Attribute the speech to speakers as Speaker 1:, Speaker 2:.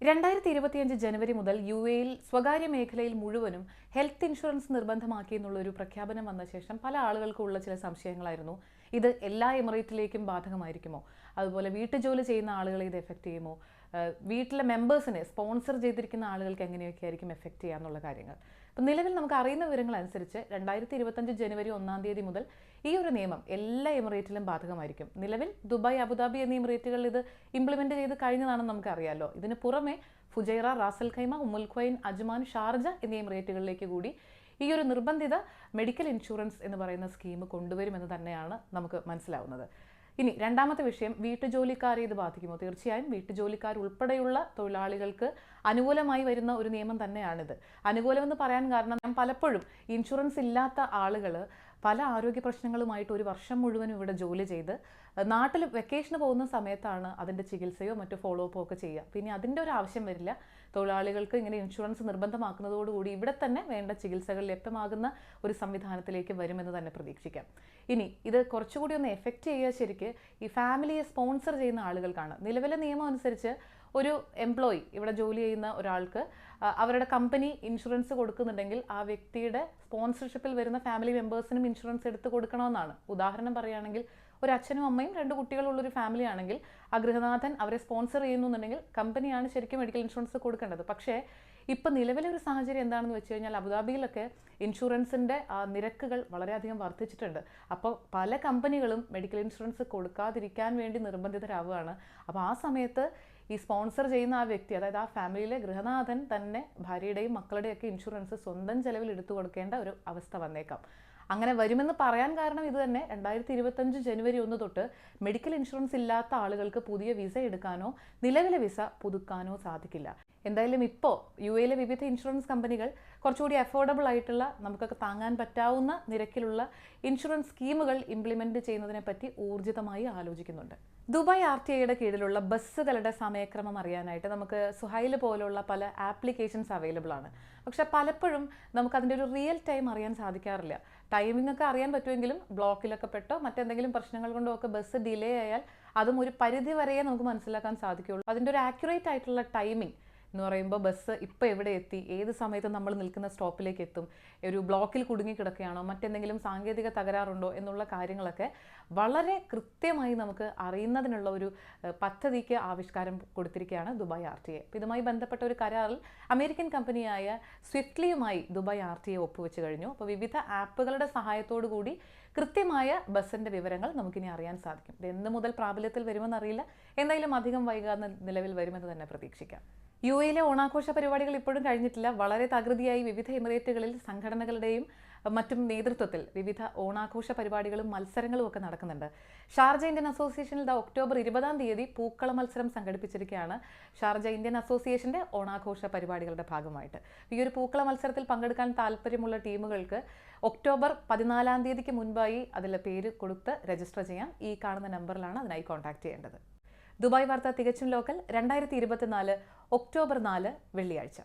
Speaker 1: രണ്ടായിരത്തി ഇരുപത്തിയഞ്ച് ജനുവരി മുതൽ യു എയിൽ സ്വകാര്യ മേഖലയിൽ മുഴുവനും ഹെൽത്ത് ഇൻഷുറൻസ് നിർബന്ധമാക്കി എന്നുള്ള ഒരു പ്രഖ്യാപനം വന്ന ശേഷം പല ആളുകൾക്കുള്ള ചില സംശയങ്ങളായിരുന്നു. ഇത് എല്ലാ എമിറേറ്റിലേക്കും ബാധകമായിരിക്കുമോ? അതുപോലെ വീട്ടുജോലി ചെയ്യുന്ന ആളുകളെ ഇത് എഫക്റ്റ് ചെയ്യുമോ? വീട്ടിലെ മെമ്പേഴ്സിനെ സ്പോൺസർ ചെയ്തിരിക്കുന്ന ആളുകൾക്ക് എങ്ങനെയൊക്കെ ആയിരിക്കും എഫക്റ്റ് ചെയ്യുക എന്നുള്ള കാര്യങ്ങൾ. അപ്പം നിലവിൽ നമുക്ക് അറിയുന്ന വിവരങ്ങൾ അനുസരിച്ച് രണ്ടായിരത്തി ഇരുപത്തഞ്ച് ജനുവരി ഒന്നാം തീയതി മുതൽ ഈ ഒരു നിയമം എല്ലാ എമിറേറ്റിലും ബാധകമായിരിക്കും. നിലവിൽ ദുബായ് അബുദാബി എന്നീ എമിറേറ്റുകളിൽ ഇത് ഇംപ്ലിമെന്റ് ചെയ്ത് കഴിഞ്ഞതാണെന്ന് നമുക്ക് അറിയാമല്ലോ ഇതിന് പുറമെ Fujairah Ras al Khaimah Umm al Ajman Sharjah എന്നീ എമിറേറ്റുകളിലേക്ക് കൂടി ഈ ഒരു നിർബന്ധിത മെഡിക്കൽ ഇൻഷുറൻസ് എന്ന് പറയുന്ന സ്കീം കൊണ്ടുവരുമെന്ന് തന്നെയാണ് നമുക്ക് മനസ്സിലാവുന്നത്. ഇനി രണ്ടാമത്തെ വിഷയം വീട്ടുജോലിക്കാരെ ഇത് ബാധിക്കുമോ? തീർച്ചയായും വീട്ടുജോലിക്കാർ ഉൾപ്പെടെയുള്ള തൊഴിലാളികൾക്ക് അനുകൂലമായി വരുന്ന ഒരു നിയമം തന്നെയാണിത്. അനുകൂലമെന്ന് പറയാൻ കാരണം പലപ്പോഴും ഇൻഷുറൻസ് ഇല്ലാത്ത ആളുകൾ പല ആരോഗ്യ പ്രശ്നങ്ങളുമായിട്ട് ഒരു വർഷം മുഴുവനും ഇവിടെ ജോലി ചെയ്ത് നാട്ടിൽ വെക്കേഷന് പോകുന്ന സമയത്താണ് അതിന്റെ ചികിത്സയോ മറ്റോ ഫോളോ അപ്പോ ഒക്കെ ചെയ്യുക. പിന്നെ അതിന്റെ ഒരു ആവശ്യം വരില്ല. തൊഴിലാളികൾക്ക് ഇങ്ങനെ ഇൻഷുറൻസ് നിർബന്ധമാക്കുന്നതോടുകൂടി ഇവിടെ തന്നെ വേണ്ട ചികിത്സകൾ ലഭ്യമാകുന്ന ഒരു സംവിധാനത്തിലേക്ക് വരുമെന്ന് തന്നെ പ്രതീക്ഷിക്കാം. ഇനി ഇത് കുറച്ചുകൂടി ഒന്ന് എഫക്റ്റ് ചെയ്യുക ശരിക്ക് ഈ ഫാമിലിയെ സ്പോൺസർ ചെയ്യുന്ന ആളുകൾക്കാണ്. നിലവിലെ നിയമം അനുസരിച്ച് ഒരു എംപ്ലോയി ഇവിടെ ജോലി ചെയ്യുന്ന ഒരാൾക്ക് അവരുടെ കമ്പനി ഇൻഷുറൻസ് കൊടുക്കുന്നുണ്ടെങ്കിൽ ആ വ്യക്തിയുടെ സ്പോൺസർഷിപ്പിൽ വരുന്ന ഫാമിലി മെമ്പേഴ്സിനും ഇൻഷുറൻസ് എടുത്ത് കൊടുക്കണമെന്നാണ്. ഉദാഹരണം പറയുകയാണെങ്കിൽ ഒരു അച്ഛനും അമ്മയും രണ്ട് കുട്ടികളുള്ളൊരു ഫാമിലി ആണെങ്കിൽ ആ ഗൃഹനാഥൻ അവരെ സ്പോൺസർ ചെയ്യുന്നുണ്ടെങ്കിൽ കമ്പനിയാണ് ശരിക്കും മെഡിക്കൽ ഇൻഷുറൻസ് കൊടുക്കേണ്ടത്. പക്ഷേ ഇപ്പം നിലവിലെ ഒരു സാഹചര്യം എന്താണെന്ന് വെച്ച് കഴിഞ്ഞാൽ അബുദാബിയിലൊക്കെ ഇൻഷുറൻസിന്റെ നിരക്കുകൾ വളരെയധികം വർദ്ധിച്ചിട്ടുണ്ട്. അപ്പോൾ പല കമ്പനികളും മെഡിക്കൽ ഇൻഷുറൻസ് കൊടുക്കാതിരിക്കാൻ വേണ്ടി നിർബന്ധിതരാവുകയാണ്. അപ്പോൾ ആ സമയത്ത് ഈ സ്പോൺസർ ചെയ്യുന്ന ആ വ്യക്തി അതായത് ആ ഫാമിലിയിലെ ഗൃഹനാഥൻ തന്നെ ഭാര്യയുടെയും മക്കളുടെയൊക്കെ ഇൻഷുറൻസ് സ്വന്തം ചെലവിൽ എടുത്തു കൊടുക്കേണ്ട ഒരു അവസ്ഥ വന്നേക്കാം. അങ്ങനെ വരുമെന്ന് പറയാൻ കാരണം ഇത് തന്നെ. രണ്ടായിരത്തി ഇരുപത്തഞ്ച് ജനുവരി ഒന്ന് തൊട്ട് മെഡിക്കൽ ഇൻഷുറൻസ് ഇല്ലാത്ത ആളുകൾക്ക് പുതിയ വിസ എടുക്കാനോ നിലവിലെ വിസ പുതുക്കാനോ സാധിക്കില്ല. എന്തായാലും ഇപ്പോൾ യു എയിലെ വിവിധ ഇൻഷുറൻസ് കമ്പനികൾ കുറച്ചുകൂടി അഫോർഡബിൾ ആയിട്ടുള്ള നമുക്കൊക്കെ താങ്ങാൻ പറ്റാവുന്ന നിരക്കിലുള്ള ഇൻഷുറൻസ് സ്കീമുകൾ ഇംപ്ലിമെന്റ് ചെയ്യുന്നതിനെ പറ്റി ഊർജിതമായി ആലോചിക്കുന്നുണ്ട്. ദുബായ് ആർ ടി ഐയുടെ കീഴിലുള്ള ബസ്സുകളുടെ സമയക്രമം അറിയാനായിട്ട് നമുക്ക് സുഹൈൽ പോലുള്ള പല ആപ്ലിക്കേഷൻസ് അവൈലബിൾ ആണ്. പക്ഷെ പലപ്പോഴും നമുക്കതിന്റെ ഒരു റിയൽ ടൈം അറിയാൻ സാധിക്കാറില്ല. ടൈമിംഗ് ഒക്കെ അറിയാൻ പറ്റുമെങ്കിലും ബ്ലോക്കിലൊക്കെ പെട്ടോ മറ്റെന്തെങ്കിലും പ്രശ്നങ്ങൾ കൊണ്ടോ ഒക്കെ ബസ് ഡിലേ ആയാൽ അതും ഒരു പരിധി വരെയേ നമുക്ക് മനസ്സിലാക്കാൻ സാധിക്കുകയുള്ളൂ അതിന്റെ ഒരു ആക്യുറേറ്റ് ആയിട്ടുള്ള ടൈമിംഗ് എന്ന് പറയുമ്പോൾ ബസ് ഇപ്പോൾ എവിടെ എത്തി? ഏത് സമയത്ത് നമ്മൾ നിൽക്കുന്ന സ്റ്റോപ്പിലേക്ക് എത്തും? ഒരു ബ്ലോക്കിൽ കുടുങ്ങി കിടക്കുകയാണോ? മറ്റെന്തെങ്കിലും സാങ്കേതിക തകരാറുണ്ടോ? എന്നുള്ള കാര്യങ്ങളൊക്കെ വളരെ കൃത്യമായി നമുക്ക് അറിയുന്നതിനുള്ള ഒരു പദ്ധതിക്ക് ആവിഷ്കാരം കൊടുത്തിരിക്കുകയാണ് ദുബായ് ആർ ടി എ. ഇതുമായി ബന്ധപ്പെട്ട ഒരു കരാറിൽ അമേരിക്കൻ കമ്പനിയായ സ്വിഫ്റ്റ്ലിയുമായി ദുബായ് ആർ ടി എ ഒപ്പുവെച്ച് കഴിഞ്ഞു. അപ്പോൾ വിവിധ ആപ്പുകളുടെ സഹായത്തോടു കൂടി കൃത്യമായ ബസ്സിന്റെ വിവരങ്ങൾ നമുക്കിനി അറിയാൻ സാധിക്കും. ഇത് എന്ന് മുതൽ പ്രാബല്യത്തിൽ വരുമെന്നറിയില്ല എന്തായാലും അധികം വൈകാതെ നിലവിൽ വരുമെന്ന് തന്നെ പ്രതീക്ഷിക്കാം. യു എയിലെ ഓണാഘോഷ പരിപാടികൾ ഇപ്പോഴും കഴിഞ്ഞിട്ടില്ല. വളരെ തകൃതിയായി വിവിധ എമിറേറ്റുകളിൽ സംഘടനകളുടെയും മറ്റും നേതൃത്വത്തിൽ വിവിധ ഓണാഘോഷ പരിപാടികളും മത്സരങ്ങളും ഒക്കെ നടക്കുന്നുണ്ട്. ഷാർജ ഇന്ത്യൻ അസോസിയേഷനിൽ ദ ഒക്ടോബർ ഇരുപതാം തീയതി പൂക്കള മത്സരം സംഘടിപ്പിച്ചിരിക്കുകയാണ് ഷാർജ ഇന്ത്യൻ അസോസിയേഷന്റെ ഓണാഘോഷ പരിപാടികളുടെ ഭാഗമായിട്ട്. ഈ ഒരു പൂക്കള മത്സരത്തിൽ പങ്കെടുക്കാൻ താല്പര്യമുള്ള ടീമുകൾക്ക് ഒക്ടോബർ പതിനാലാം തീയതിക്ക് മുൻപായി അതിൽ പേര് കൊടുത്ത് രജിസ്റ്റർ ചെയ്യാം. ഈ കാണുന്ന നമ്പറിലാണ് അതിനായി കോൺടാക്ട് ചെയ്യേണ്ടത്. ദുബായ് വാർത്ത തികച്ചും ലോക്കൽ. രണ്ടായിരത്തി ഇരുപത്തിനാല് ഒക്ടോബർ നാല് വെള്ളിയാഴ്ച.